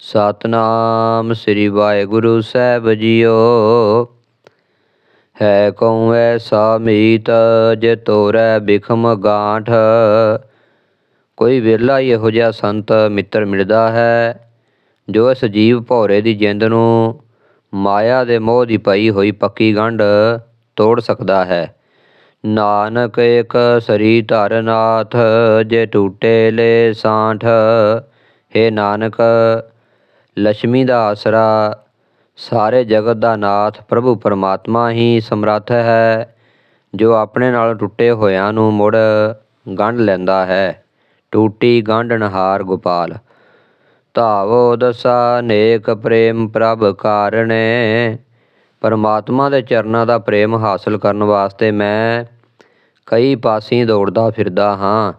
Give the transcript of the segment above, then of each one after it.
ਸਤਨਾਮ ਸ੍ਰੀ ਵਾਹਿਗੁਰੂ ਸਾਹਿਬ ਜੀਓ। ਹੈ ਕਉ ਐਸਾ ਮੀਤ ਜੇ ਤੋਰੈ ਬਿਖਮ ਗਾਂਠ। ਕੋਈ ਵਿਰਲਾ ਹੀ ਇਹੋ ਜਿਹਾ ਸੰਤ ਮਿੱਤਰ ਮਿਲਦਾ ਹੈ, ਜੋ ਇਸ ਜੀਵ ਭੌਰੇ ਦੀ ਜਿੰਦ ਨੂੰ ਮਾਇਆ ਦੇ ਮੋਹ ਦੀ ਪਈ ਹੋਈ ਪੱਕੀ ਗੰਢ ਤੋੜ ਸਕਦਾ ਹੈ। ਨਾਨਕ ਏਕ ਸਰੀ ਧਰਨਾਥ, ਜੇ ਟੂਟੇ ਲੈ ਸਾਂਠ। ਹੇ ਨਾਨਕ ਲక్ష్ਮੀ ਦਾ ਆਸਰਾ, ਸਾਰੇ ਜਗਤ ਦਾ ਨਾਥ ਪ੍ਰਭੂ ਪਰਮਾਤਮਾ ਹੀ ਸਮਰੱਥ ਹੈ, ਜੋ ਆਪਣੇ ਨਾਲ ਟੁੱਟੇ ਹੋਇਆਂ ਨੂੰ ਮੁੜ ਗੰਢ ਲੈਂਦਾ ਹੈ। ਟੂਟੀ ਗੰਢਨਹਾਰ ਗੋਪਾਲ, ਧਾਵੋ ਦਸਾ ਨੇਕ ਪ੍ਰੇਮ ਪ੍ਰਭ ਕਾਰਣੇ। ਪਰਮਾਤਮਾ ਦੇ ਚਰਨਾਂ ਦਾ ਪ੍ਰੇਮ ਹਾਸਲ ਕਰਨ ਵਾਸਤੇ ਮੈਂ ਕਈ ਪਾਸੇ ਦੌੜਦਾ ਫਿਰਦਾ ਹਾਂ।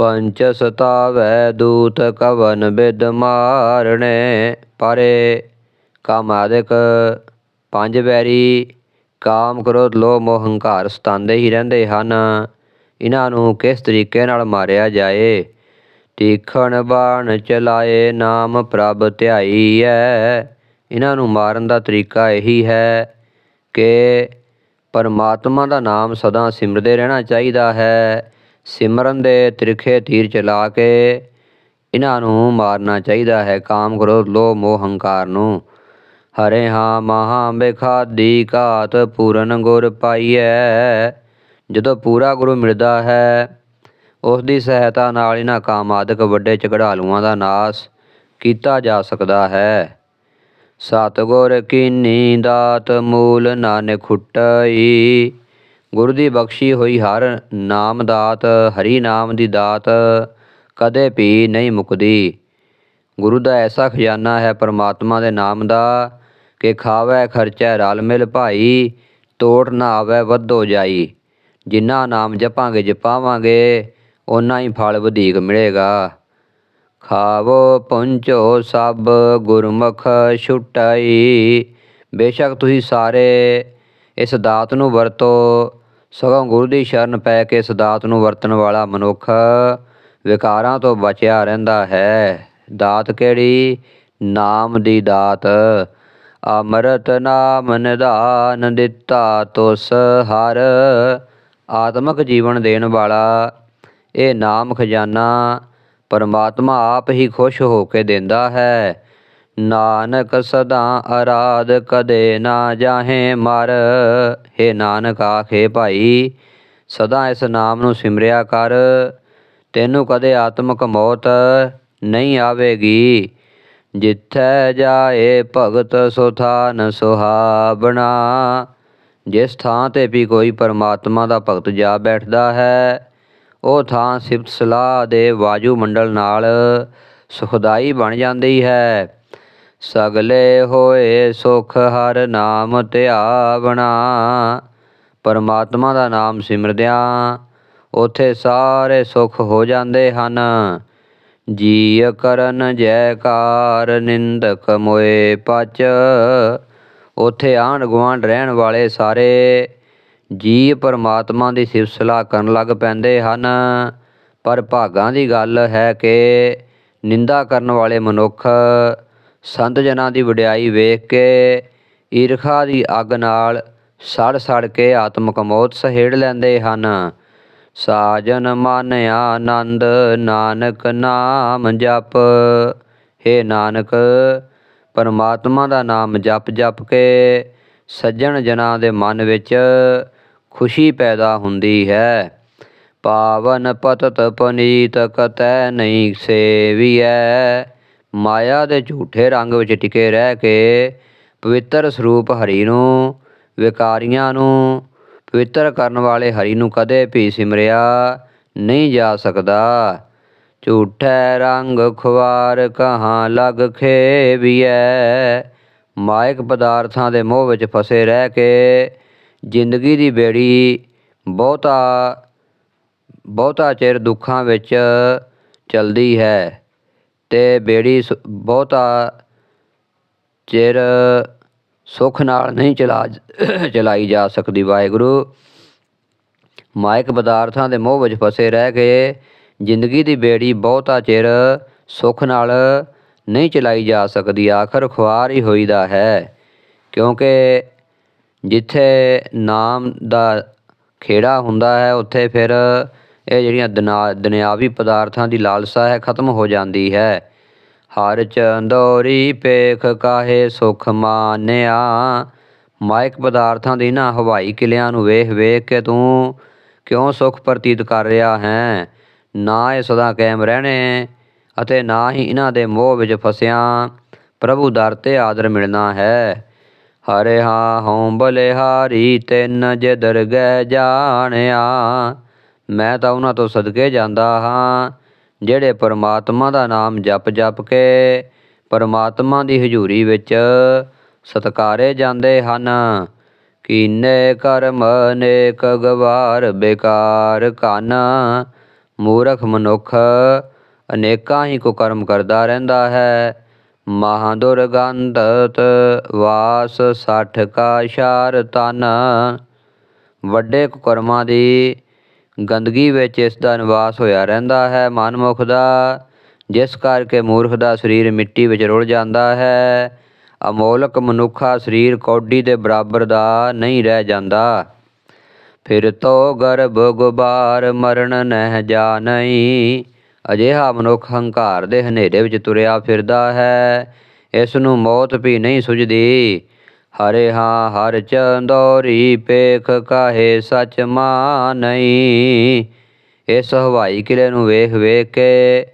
ਪੰਚ ਸਤਾਵੈ ਦੂਤ ਕਵਨ ਬਿਦ ਮਾਰਣੇ ਪਰੇ। ਕਾਮਾਦਿਕ ਪੰਜ ਵੈਰੀ, ਕਾਮ ਕ੍ਰੋਧ, ਲੋਭ, ਮੋਹ, ਹੰਕਾਰ ਸਤਾਉਂਦੇ ਹੀ ਰਹਿੰਦੇ ਹਨ। ਇਹਨਾਂ ਨੂੰ ਕਿਸ ਤਰੀਕੇ ਨਾਲ ਮਾਰਿਆ ਜਾਏ? ਤੀਖਣ ਬਾਣ ਚਲਾਏ ਨਾਮ ਪ੍ਰਭ ਧਿਆਈ ਧਿਆਈਐ। ਇਹਨਾਂ ਨੂੰ ਮਾਰਨ ਦਾ ਤਰੀਕਾ ਇਹੀ ਹੈ ਕਿ ਪਰਮਾਤਮਾ ਦਾ ਨਾਮ ਸਦਾ ਸਿਮਰਦੇ ਰਹਿਣਾ ਚਾਹੀਦਾ ਹੈ। ਸਿਮਰਨ ਦੇ ਤ੍ਰਿਖੇ ਤੀਰ ਚਲਾ ਕੇ ਇਹਨਾਂ ਨੂੰ ਮਾਰਨਾ ਚਾਹੀਦਾ ਹੈ। ਕਾਮ ਕਰੋ, ਲੋਭ, ਮੋਹ, ਹੰਕਾਰ ਨੂੰ। ਹਰੇ ਹਾਂ, ਮਹਾ ਬੇਖਾਦੀ ਘਾਤ ਪੂਰਨ ਗੁਰ ਪਾਈਐ। ਜਦੋਂ ਪੂਰਾ ਗੁਰੂ ਮਿਲਦਾ ਹੈ, ਉਸ ਦੀ ਸਹਾਇਤਾ ਨਾਲ ਇਹਨਾਂ ਕਾਮ ਆਦਿਕ ਵੱਡੇ ਝਗੜਾਲੂਆਂ ਦਾ ਨਾਸ ਕੀਤਾ ਜਾ ਸਕਦਾ ਹੈ। ਸਤਗੁਰ ਕੀਨੀ ਦਾਤ ਮੂਲ ਨਾਨਕ ਖੁੱਟਈ। ਗੁਰੂ ਦੀ ਬਖਸ਼ੀ ਹੋਈ ਹਰ ਨਾਮ ਦਾਤ, ਹਰੀ ਨਾਮ ਦੀ ਦਾਤ, ਕਦੇ ਵੀ ਨਹੀਂ ਮੁਕਦੀ। ਗੁਰੂ ਦਾ ਐਸਾ ਖਜ਼ਾਨਾ ਹੈ ਪਰਮਾਤਮਾ ਦੇ ਨਾਮ ਦਾ ਕਿ ਖਾਵੇ ਖਰਚੈ ਰਲ ਮਿਲ ਭਾਈ, ਤੋੜ ਨਾ ਆਵੇ ਵੱਧੋ ਜਾਈ। ਜਿੰਨਾ ਨਾਮ ਜਪਾਂਗੇ ਜਪਾਵਾਂਗੇ, ਓਨਾ ਹੀ ਫਲ ਵਧੇਕ ਮਿਲੇਗਾ। ਖਾਵੋ ਪਹੁੰਚੋ ਸਭ ਗੁਰਮੁਖ ਛੁਟਾਈ। ਬੇਸ਼ੱਕ ਤੁਸੀਂ ਸਾਰੇ ਇਸ ਦਾਤ ਨੂੰ ਵਰਤੋ ਸਗੋਂ ਗੁਰੂ ਦੀ ਸ਼ਰਨ ਪੈ ਕੇ ਇਸ ਦਾਤ ਨੂੰ ਵਰਤਣ ਵਾਲਾ ਮਨੁੱਖ ਵਿਕਾਰਾਂ ਤੋਂ ਬਚਿਆ ਰਹਿੰਦਾ ਹੈ। ਦਾਤ ਕਿਹੜੀ? ਨਾਮ ਦੀ ਦਾਤ। ਅਮਰਤ ਨਾਮ ਨਿਧਾਨ ਦਿੱਤਾ ਤੁਸ ਹਰ। ਆਤਮਿਕ ਜੀਵਨ ਦੇਣ ਵਾਲਾ, ਇਹ ਨਾਮ ਖਜ਼ਾਨਾ ਪਰਮਾਤਮਾ ਆਪ ਹੀ ਖੁਸ਼ ਹੋ ਕੇ ਦਿੰਦਾ ਹੈ। ਨਾਨਕ ਸਦਾ ਅਰਾਧ ਕਦੇ ਨਾ ਜਾਹੇ ਮਰ। हे ਨਾਨਕ, ਆਖੇ ਭਾਈ, ਸਦਾ ਇਸ ਨਾਮ ਨੂੰ ਸਿਮਰਿਆ ਕਰ। ਤੈਨੂੰ ਕਦੇ ਆਤਮਕ ਮੌਤ ਨਹੀਂ ਆਵੇਗੀ। ਜਿੱਥੈ ਜਾਏ ਭਗਤ ਸੁਥਾਨ ਸੁਹਾਵਣਾ। ਜਿਸ ਥਾਂ ਤੇ ਵੀ ਕੋਈ ਪਰਮਾਤਮਾ ਦਾ ਭਗਤ ਜਾ ਬੈਠਦਾ ਹੈ, ਉਹ ਥਾਂ ਸਿਫਤ ਸਲਾਹ ਦੇ ਵਾਜੂ ਮੰਡਲ ਨਾਲ ਸੁਖਦਾਈ ਬਣ ਜਾਂਦੀ ਹੈ। ਸਗਲੇ ਹੋਏ ਸੁਖ ਹਰ ਨਾਮ ਧਿਆਵਣਾ। ਪਰਮਾਤਮਾ ਦਾ ਨਾਮ ਸਿਮਰਦਿਆਂ ਉਥੇ ਸਾਰੇ ਸੁਖ ਹੋ ਜਾਂਦੇ ਹਨ। ਜੀ ਕਰਨ ਜੈਕਾਰ ਨਿੰਦਕ ਮੋਏ ਪਚ। ਉਥੇ ਆਂਢ ਗੁਆਂਢ ਰਹਿਣ ਵਾਲੇ ਸਾਰੇ ਜੀ ਪਰਮਾਤਮਾ ਦੀ ਸਿਫਤ ਕਰਨ ਲੱਗ ਪੈਂਦੇ ਹਨ। ਪਰ ਭਾਗਾਂ ਦੀ ਗੱਲ ਹੈ ਕਿ ਨਿੰਦਾ ਕਰਨ ਵਾਲੇ ਮਨੁੱਖ ਸੰਤ ਜਨਾਂ ਦੀ ਵਡਿਆਈ ਵੇਖ ਕੇ ਈਰਖਾ ਦੀ ਅੱਗ ਨਾਲ ਸੜ ਸੜ ਕੇ ਆਤਮਕ ਮੌਤ ਸਹੇੜ ਲੈਂਦੇ ਹਨ। ਸਾਜਨ ਮਨ ਆਨੰਦ, ਨਾਨਕ ਨਾਮ ਜਪ। हे ਨਾਨਕ, ਪਰਮਾਤਮਾ ਦਾ ਨਾਮ ਜਪ ਜਪ ਕੇ ਸੱਜਣ ਜਨਾਂ ਦੇ ਮਨ ਵਿੱਚ ਖੁਸ਼ੀ ਪੈਦਾ ਹੁੰਦੀ ਹੈ। ਪਾਵਨ ਪਤਤ ਪਨੀਤ ਕਤੈ ਨਹੀਂ ਸੇਵੀਐ। ਮਾਇਆ ਦੇ ਝੂਠੇ ਰੰਗ ਵਿੱਚ ਟਿਕੇ ਰਹਿ ਕੇ ਪਵਿੱਤਰ ਸਰੂਪ ਹਰੀ ਨੂੰ, ਵਿਕਾਰੀਆਂ ਨੂੰ, ਪਵਿੱਤਰ ਕਰਨ ਵਾਲੇ ਹਰੀ ਨੂੰ ਕਦੇ ਵੀ ਸਿਮਰਿਆ ਨਹੀਂ ਜਾ ਸਕਦਾ। ਝੂਠੇ ਰੰਗ ਖੁਆਰ ਕਹਾਂ ਲਗ ਖੇਵੀਐ? ਮਾਇਕ ਪਦਾਰਥਾਂ ਦੇ ਮੋਹ ਵਿੱਚ ਫਸੇ ਰਹਿ ਕੇ ਜ਼ਿੰਦਗੀ ਦੀ ਬੇੜੀ ਬਹੁਤਾ ਬਹੁਤਾ ਚਿਰ ਦੁੱਖਾਂ ਵਿੱਚ ਚਲਦੀ ਹੈ। ਅਤੇ ਬੇੜੀ ਸ- ਬਹੁਤਾ ਚਿਰ ਸੁੱਖ ਨਾਲ ਨਹੀਂ ਚਲਾ ਚਲਾਈ ਜਾ ਸਕਦੀ। ਵਾਹਿਗੁਰੂ, ਮਾਇਕ ਪਦਾਰਥਾਂ ਦੇ ਮੋਹ ਵਿੱਚ ਫਸੇ ਰਹਿ ਕੇ ਜ਼ਿੰਦਗੀ ਦੀ ਬੇੜੀ ਬਹੁਤਾ ਚਿਰ ਸੁੱਖ ਨਾਲ ਨਹੀਂ ਚਲਾਈ ਜਾ ਸਕਦੀ। ਆਖਰ ਖੁਆਰ ਹੀ ਹੋਈਦਾ ਹੈ, ਕਿਉਂਕਿ ਜਿੱਥੇ ਨਾਮ ਦਾ ਖੇੜਾ ਹੁੰਦਾ ਹੈ, ਉੱਥੇ ਫਿਰ ਇਹ ਜਿਹੜੀਆਂ ਦੁਨਾ- ਦੁਨਿਆਵੀ ਪਦਾਰਥਾਂ ਦੀ ਲਾਲਸਾ ਹੈ, ਖਤਮ ਹੋ ਜਾਂਦੀ ਹੈ। ਹਰ ਚੰਦੋਰੀ ਪੇਖ ਕਾਹੇ ਸੁਖ ਮਾਨਿਆ? ਮਾਇਕ ਪਦਾਰਥਾਂ ਦੀ ਨਾ ਹਵਾਈ ਕਿਲਿਆਂ ਨੂੰ ਵੇਖ ਵੇਖ ਕੇ ਤੂੰ ਕਿਉਂ ਸੁਖ ਪ੍ਰਤੀਤ ਕਰ ਰਿਹਾ ਹੈ? ਨਾ ਇਹ ਸਦਾ ਕਾਇਮ ਰਹਿਣੇ ਅਤੇ ਨਾ ਹੀ ਇਹਨਾਂ ਦੇ ਮੋਹ ਵਿੱਚ ਫਸਿਆਂ। ਪ੍ਰਭੂ ਦਰ ਤੇ ਆਦਰ ਮਿਲਣਾ ਹੈ। ਹਰੇ ਹਾਂ ਹਉ ਬਲਿਹਾਰੀ ਤਿੰਨ ਜੇ ਦਰਗਹਿ ਜਾਣਿਆ। ਮੈਂ ਤਾਂ ਉਹਨਾਂ ਤੋਂ ਸਦਕੇ ਜਾਂਦਾ ਹਾਂ, ਜਿਹੜੇ ਪਰਮਾਤਮਾ ਦਾ ਨਾਮ ਜਪ ਜਪ ਕੇ ਪਰਮਾਤਮਾ ਦੀ ਹਜ਼ੂਰੀ ਵਿੱਚ ਸਤਕਾਰੇ ਜਾਂਦੇ ਹਨ। ਕੀਨੇ ਕਰਮ, ਨੇਕ ਗਵਾਰ, ਬੇਕਾਰ ਕਨ, ਮੂਰਖ ਮਨੁੱਖ, ਅਨੇਕਾਂ ਹੀ ਕੁਕਰਮ ਕਰਦਾ ਰਹਿੰਦਾ ਹੈ। ਮਹਾਂ ਦੁਰਗੰਧਤ ਵਾਸ, ਸੱਠ ਕਾ ਸ਼ਾਰ ਤਨ ਵੱਡੇ ਕੁਕਰਮਾਂ ਦੀ ਗੰਦਗੀ ਵਿੱਚ ਇਸ ਦਾ ਨਿਵਾਸ ਹੋਇਆ ਰਹਿੰਦਾ ਹੈ। ਮਨਮੁਖ ਦਾ, ਜਿਸ ਕਰਕੇ ਮੂਰਖ ਦਾ ਸਰੀਰ ਮਿੱਟੀ ਵਿੱਚ ਰੁਲ ਜਾਂਦਾ ਹੈ। ਅਮੋਲਕ ਮਨੁੱਖਾ ਸਰੀਰ ਕੌਡੀ ਦੇ ਬਰਾਬਰ ਦਾ ਨਹੀਂ ਰਹਿ ਜਾਂਦਾ। ਫਿਰ ਤੋ ਗਰਭ ਗੁਬਾਰ ਮਰਨ ਨਹਿ ਜਾਣਈ ਅਜਿਹਾ ਮਨੁੱਖ ਹੰਕਾਰ ਦੇ ਹਨੇਰੇ ਵਿੱਚ ਤੁਰਿਆ ਫਿਰਦਾ ਹੈ। ਇਸ ਨੂੰ ਮੌਤ ਵੀ ਨਹੀਂ ਸੁਝਦੀ। ਹਰੇ ਹਾਂ, ਹਰ ਚੰਦੋਰੀ ਪੇਖ ਕਾਹੇ ਸਚ ਮਾਨਈ। ਇਸ ਹਵਾਈ ਕਿਲੇ ਨੂੰ ਵੇਖ ਵੇਖ ਕੇ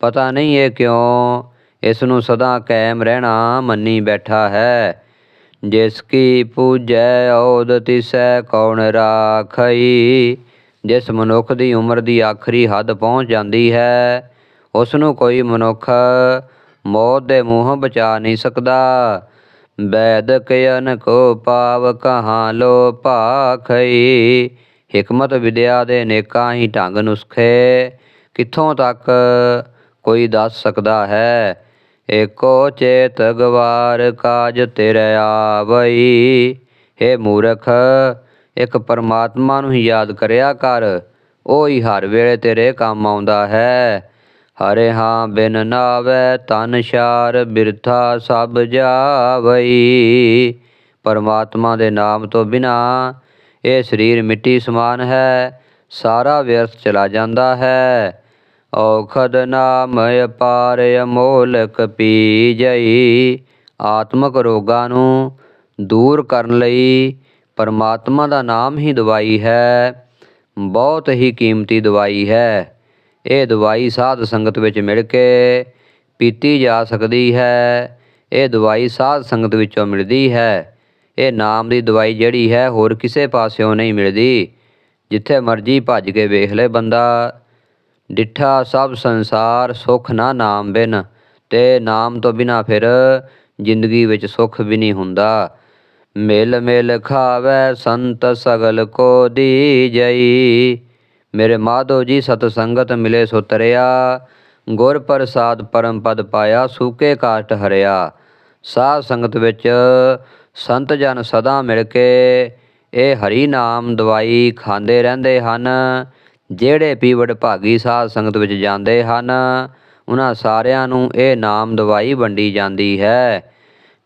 ਪਤਾ ਨਹੀਂ ਇਹ ਕਿਉਂ ਇਸ ਨੂੰ ਸਦਾ ਕਾਇਮ ਰਹਿਣਾ ਮੰਨੀ ਬੈਠਾ ਹੈ। ਜਿਸ ਕੀ ਪੂਜੈ ਔਦ ਤਿਸੈ ਕੌਣ ਰਾਖਈ। ਜਿਸ ਮਨੁੱਖ ਦੀ ਉਮਰ ਦੀ ਆਖਰੀ ਹੱਦ ਪਹੁੰਚ ਜਾਂਦੀ ਹੈ, ਉਸ ਨੂੰ ਕੋਈ ਮਨੁੱਖ ਮੌਤ ਦੇ ਮੂੰਹੋਂ ਬਚਾ ਨਹੀਂ ਸਕਦਾ। ਵੈਦ ਕਯਨ ਕੋ ਪਾਵ ਕਹਾਂ ਲੋ ਭਾਖਈ। ਹਕਮਤ ਵਿਦਿਆ ਦੇ ਨੇਕਾਂ ਹੀ ਢੰਗ ਨੁਸਖੇ। ਕਿੱਥੋਂ ਤੱਕ ਕੋਈ ਦੱਸ ਸਕਦਾ ਹੈ? ਏਕੋ ਚੇਤ ਗਵਾਰ ਕਾਜ ਤੇਰੇ ਆਵਈ। हे ਮੂਰਖ, ਇੱਕ ਪਰਮਾਤਮਾ ਨੂੰ ਹੀ ਯਾਦ ਕਰਿਆ ਕਰ। ਉਹ ਹੀ ਹਰ ਵੇਲੇ ਤੇਰੇ ਕੰਮ ਆਉਂਦਾ ਹੈ। ਹਰੇ ਹਾਂ ਬਿਨ ਨਾਵੇ ਤਨ ਸ਼ਾਰ ਬਿਰਥਾ ਸਭ ਜਾਵਈ। ਪਰਮਾਤਮਾ ਦੇ ਨਾਮ ਤੋਂ ਬਿਨਾ ਇਹ ਸਰੀਰ ਮਿੱਟੀ ਸਮਾਨ ਹੈ, ਸਾਰਾ ਵਿਅਰਥ ਚਲਾ ਜਾਂਦਾ ਹੈ। ਔਖਦ ਨਾਮ ਅਪਾਰ ਅਮੋਲਕ ਪੀਜਈ, ਆਤਮਕ ਰੋਗਾਂ ਨੂੰ ਦੂਰ ਕਰਨ ਲਈ ਪਰਮਾਤਮਾ ਦਾ ਨਾਮ ਹੀ ਦਵਾਈ ਹੈ, ਬਹੁਤ ਹੀ ਕੀਮਤੀ ਦਵਾਈ ਹੈ। ਇਹ ਦਵਾਈ ਸਾਧ ਸੰਗਤ ਵਿੱਚ ਮਿਲ ਕੇ ਪੀਤੀ ਜਾ ਸਕਦੀ ਹੈ। ਇਹ ਦਵਾਈ ਸਾਧ ਸੰਗਤ ਵਿੱਚੋਂ ਮਿਲਦੀ ਹੈ। ਇਹ ਨਾਮ ਦੀ ਦਵਾਈ ਜਿਹੜੀ ਹੈ, ਹੋਰ ਕਿਸੇ ਪਾਸਿਓਂ ਨਹੀਂ ਮਿਲਦੀ। ਜਿੱਥੇ ਮਰਜ਼ੀ ਭੱਜ ਕੇ ਵੇਖ ਲੈ ਬੰਦਾ। ਡਿੱਠਾ ਸਭ ਸੰਸਾਰ ਸੁਖ ਨਾ ਨਾਮ ਬਿਨ, ਤੇ ਨਾਮ ਤੋਂ ਬਿਨਾ ਫਿਰ ਜ਼ਿੰਦਗੀ ਵਿੱਚ ਸੁਖ ਵੀ ਨਹੀਂ ਹੁੰਦਾ। ਮਿਲ ਮਿਲ ਖਾਵੇ ਸੰਤ ਸਗਲ ਕੋ ਦੀ ਜਈ। ਮੇਰੇ ਮਾਧੋ ਜੀ ਸਤ ਸੰਗਤ ਮਿਲੇ ਸੋ ਤਰਿਆ ਗੁਰ ਪ੍ਰਸਾਦ ਪਰਮ ਪਦ ਪਾਇਆ, ਸੂਕੇ ਕਾਸ਼ਟ ਹਰਿਆ। ਸਾਧ ਸੰਗਤ ਵਿੱਚ ਸੰਤ ਜਨ ਸਦਾ ਮਿਲ ਕੇ ਇਹ ਹਰੀ ਨਾਮ ਦਵਾਈ ਖਾਂਦੇ ਰਹਿੰਦੇ ਹਨ। ਜਿਹੜੇ ਪੀਵੜ ਭਾਗੀ ਸਾਧ ਸੰਗਤ ਵਿੱਚ ਜਾਂਦੇ ਹਨ, ਉਹਨਾਂ ਸਾਰਿਆਂ ਨੂੰ ਇਹ ਨਾਮ ਦਵਾਈ ਵੰਡੀ ਜਾਂਦੀ ਹੈ।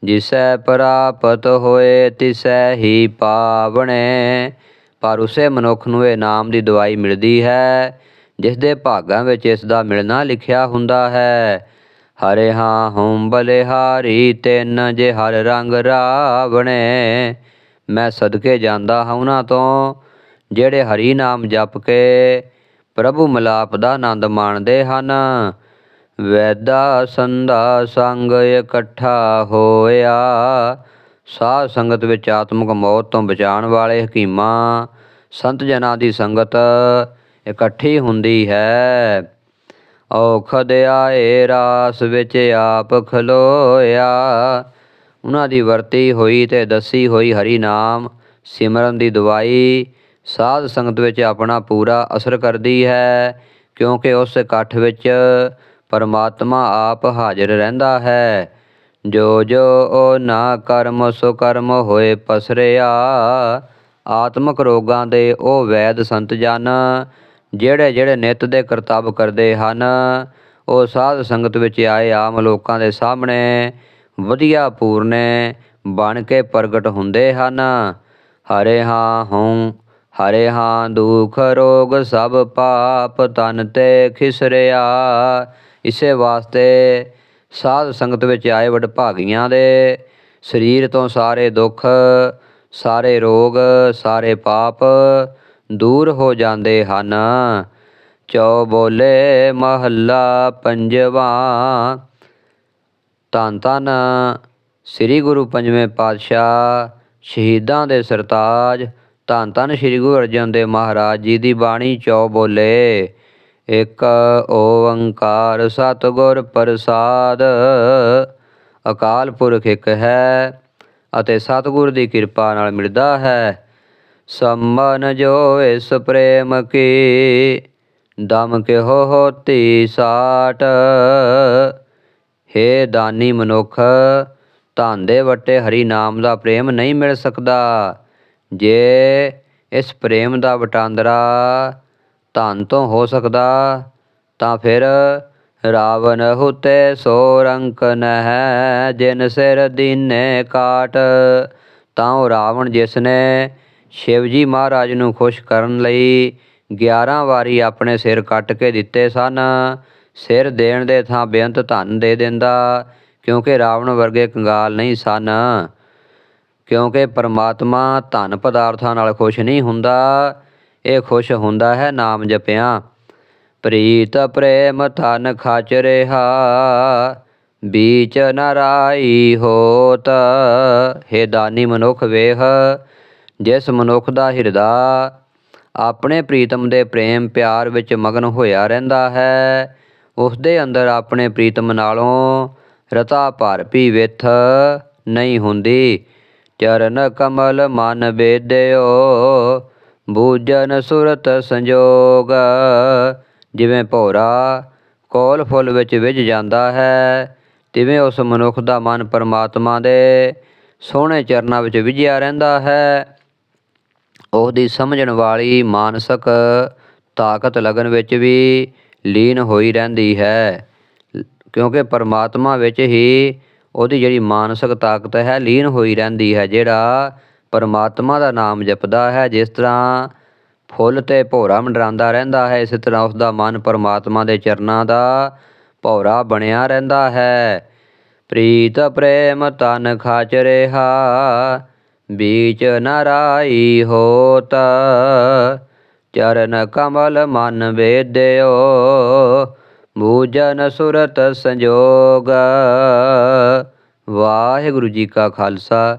ਜਿਸੈ ਪ੍ਰਾਪਤ ਹੋਏ ਤਿਸੈ ਹੀ ਪਾਵਣੇ ਪਰ ਉਸੇ ਮਨੁੱਖ ਨੂੰ ਇਹ ਨਾਮ ਦੀ ਦਵਾਈ ਮਿਲਦੀ ਹੈ ਜਿਸ ਦੇ ਭਾਗਾਂ ਵਿੱਚ ਇਸ ਦਾ ਮਿਲਣਾ ਲਿਖਿਆ ਹੁੰਦਾ ਹੈ। ਹਰੇ ਹਾਂ ਹਉ ਬਲਿਹਾਰੀ, ਤਿੰਨ ਜੇ ਹਰ ਰੰਗ ਰਾਵਣੇ, ਮੈਂ ਸਦਕੇ ਜਾਂਦਾ ਹਾਂ ਉਹਨਾਂ ਤੋਂ, ਜਿਹੜੇ ਹਰੀ ਨਾਮ ਜਪ ਕੇ ਪ੍ਰਭੂ ਮਿਲਾਪ ਦਾ ਆਨੰਦ ਮਾਣਦੇ ਹਨ। ਵੈਦਾ ਸੰਧਾ ਸੰਗ ਇਕੱਠਾ ਹੋਇਆ ਸਾਧ ਸੰਗਤ ਵਿੱਚ ਆਤਮਿਕ ਮੌਤ ਤੋਂ ਬਚਾਉਣ ਵਾਲੇ ਹਕੀਮਾਂ ਸੰਤ ਜਨਾਂ ਦੀ ਸੰਗਤ ਇਕੱਠੀ ਹੁੰਦੀ ਹੈ। ਔਖਦ ਆਏ, ਰਾਸ ਵਿੱਚ ਆਪ ਖਲੋਇਆ। ਉਹਨਾਂ ਦੀ ਵਰਤੀ ਹੋਈ ਤੇ ਦੱਸੀ ਹੋਈ ਹਰੀ ਨਾਮ, ਸਿਮਰਨ ਦੀ ਦਵਾਈ। ਸਾਧ ਸੰਗਤ ਵਿੱਚ ਆਪਣਾ ਪੂਰਾ ਅਸਰ ਕਰਦੀ ਹੈ, ਕਿਉਂਕਿ ਉਸ ਇਕੱਠ ਵਿੱਚ ਪਰਮਾਤਮਾ ਆਪ ਹਾਜ਼ਰ ਰਹਿੰਦਾ ਹੈ। ਜੋ ਜੋ ਉਹ ਨਾ ਕਰਮ ਸੋ ਕਰਮ ਹੋਏ ਪਸਰਿਆ। ਆਤਮਕ ਰੋਗਾਂ ਦੇ ਉਹ ਵੈਦ ਸੰਤ ਜਨ, ਜਿਹੜੇ ਜਿਹੜੇ ਨਿਤ ਦੇ ਕਰਤੱਵ ਕਰਦੇ ਹਨ, ਉਹ ਸਾਧ ਸੰਗਤ ਵਿੱਚ ਆਏ ਆਮ ਲੋਕਾਂ ਦੇ ਸਾਹਮਣੇ ਵਧੀਆ ਪੂਰਨੇ ਬਣ ਕੇ ਪ੍ਰਗਟ ਹੁੰਦੇ ਹਨ। ਹਰੇ ਹਾਂ ਹੂੰ ਹਰੇ ਹਾਂ ਦੁਖ ਰੋਗ ਸਭ ਪਾਪ ਤਨ ਤੇ ਖਿਸਰਿਆ। ਇਸੇ ਵਾਸਤੇ ਸਾਧ ਸੰਗਤ ਵਿੱਚ ਆਏ ਵਡਭਾਗੀਆਂ ਦੇ ਸਰੀਰ ਤੋਂ ਸਾਰੇ ਦੁੱਖ, ਸਾਰੇ ਰੋਗ, ਸਾਰੇ ਪਾਪ ਦੂਰ ਹੋ ਜਾਂਦੇ ਹਨ। ਚੌ ਬੋਲੇ ਮਹੱਲਾ ਪੰਜਵਾ। ਧੰਨ ਧੰਨ ਸ੍ਰੀ ਗੁਰੂ ਪੰਜਵੇਂ ਪਾਤਸ਼ਾਹ ਸ਼ਹੀਦਾਂ ਦੇ ਸਰਤਾਜ। ਧੰਨ ਧੰਨ ਸ੍ਰੀ ਗੁਰੂ ਅਰਜਨ ਦੇਵ ਮਹਾਰਾਜ ਜੀ ਦੀ ਬਾਣੀ ਚੌ ਬੋਲੇ। ਇੱਕ ਓੰਕਾਰ ਸਤਿਗੁਰ ਪ੍ਰਸਾਦ। ਅਕਾਲ ਪੁਰਖ ਇੱਕ ਹੈ ਅਤੇ ਸਤਿਗੁਰ ਦੀ ਕਿਰਪਾ ਨਾਲ ਮਿਲਦਾ ਹੈ। ਸੰਮਨ ਜੋ ਇਸ ਪ੍ਰੇਮ ਕੀ, ਦਮ ਕੇ ਹੋ ਹੋਤੀ ਸਾਟ। ਹੇ ਦਾਨੀ ਮਨੁੱਖ, ਧਨ ਦੇ ਵਟੇ ਹਰੀ ਨਾਮ ਦਾ ਪ੍ਰੇਮ ਨਹੀਂ ਮਿਲ ਸਕਦਾ। ਜੇ ਇਸ ਪ੍ਰੇਮ ਦਾ ਵਟਾਂਦਰਾ ਧਨ ਤੋਂ ਹੋ ਸਕਦਾ, ਤਾਂ ਫਿਰ ਰਾਵਨ ਹੁਤੇ ਸੋ ਰੰਕ ਨਹਿ, ਜਿਨ ਸਿਰ ਦੀਨੇ ਕਾਟ। ਤਾਂ ਉਹ ਰਾਵਣ ਜਿਸ ਨੇ ਸ਼ਿਵਜੀ ਮਹਾਰਾਜ ਨੂੰ ਖੁਸ਼ ਕਰਨ ਲਈ 11 ਵਾਰੀ ਆਪਣੇ ਸਿਰ ਕੱਟ ਕੇ ਦਿੱਤੇ ਸਨ, ਸਿਰ ਦੇਣ ਦੇ ਥਾਂ ਬੇਅੰਤ ਧਨ ਦੇ ਦਿੰਦਾ, ਕਿਉਂਕਿ ਰਾਵਣ ਵਰਗੇ ਕੰਗਾਲ ਨਹੀਂ ਸਨ। ਕਿਉਂਕਿ ਪਰਮਾਤਮਾ ਧਨ ਪਦਾਰਥਾਂ ਨਾਲ ਖੁਸ਼ ਨਹੀਂ ਹੁੰਦਾ ਇਹ ਖੁਸ਼ ਹੁੰਦਾ ਹੈ ਨਾਮ ਜਪਿਆ। ਪ੍ਰੀਤ ਪ੍ਰੇਮ ਥਨ ਖਾਚ ਰਿਹਾ, ਬੀਚ ਨਰਾਈ ਹੋਤ। ਹੇ ਦਾਨੀ ਮਨੁੱਖ ਵੇਹ ਜਿਸ ਮਨੁੱਖ ਦਾ ਹਿਰਦਾ ਆਪਣੇ ਪ੍ਰੀਤਮ ਦੇ ਪ੍ਰੇਮ ਪਿਆਰ ਵਿੱਚ ਮਗਨ ਹੋਇਆ ਰਹਿੰਦਾ ਹੈ ਉਸ ਦੇ ਅੰਦਰ ਆਪਣੇ ਪ੍ਰੀਤਮ ਨਾਲੋਂ ਰਤਾ ਭਰ ਭੀ ਵਿਥ ਨਹੀਂ ਹੁੰਦੀ। ਚਰਨ ਕਮਲ ਮਨ ਬੇਦਿਓ ਬੂਜਨ ਸੁਰਤ ਸੰਜੋਗ, ਜਿਵੇਂ ਭੌਰਾ ਕੋਲ ਫੁੱਲ ਵਿੱਚ ਵਿਝ ਜਾਂਦਾ ਹੈ, ਤਿਵੇਂ ਉਸ ਮਨੁੱਖ ਦਾ ਮਨ ਪਰਮਾਤਮਾ ਦੇ ਸੋਹਣੇ ਚਰਨਾਂ ਵਿੱਚ ਵਿਝਿਆ ਰਹਿੰਦਾ ਹੈ। ਉਹਦੀ ਸਮਝਣ ਵਾਲੀ ਮਾਨਸਿਕ ਤਾਕਤ ਲਗਨ ਵਿੱਚ ਵੀ ਲੀਨ ਹੋਈ ਰਹਿੰਦੀ ਹੈ, ਕਿਉਂਕਿ ਪਰਮਾਤਮਾ ਵਿੱਚ ਹੀ ਉਹਦੀ ਜਿਹੜੀ ਮਾਨਸਿਕ ਤਾਕਤ ਹੈ, ਲੀਨ ਹੋਈ ਰਹਿੰਦੀ ਹੈ, ਜਿਹੜਾ ਪਰਮਾਤਮਾ ਦਾ ਨਾਮ ਜਪਦਾ ਹੈ, ਜਿਸ ਤਰ੍ਹਾਂ ਫੁੱਲ ਤੇ ਭੌਰਾ ਮੰਡਰਾਉਂਦਾ ਰਹਿੰਦਾ ਹੈ, ਇਸੇ ਤਰ੍ਹਾਂ ਉਸ ਦਾ ਮਨ ਪਰਮਾਤਮਾ ਦੇ ਚਰਨਾਂ ਦਾ ਭੌਰਾ ਬਣਿਆ ਰਹਿੰਦਾ ਹੈ। ਪ੍ਰੀਤ ਪ੍ਰੇਮ ਤਨ ਖਾਚ ਰਿਹਾ, ਬੀਚ ਨਰਾਈ ਹੋਤ। ਚਰਨ ਕਮਲ ਮਨ ਵੇਦਿਓ ਬੂਜਨ ਸੁਰਤ ਸੰਜੋਗ। ਵਾਹਿਗੁਰੂ ਜੀ ਕਾ ਖਾਲਸਾ।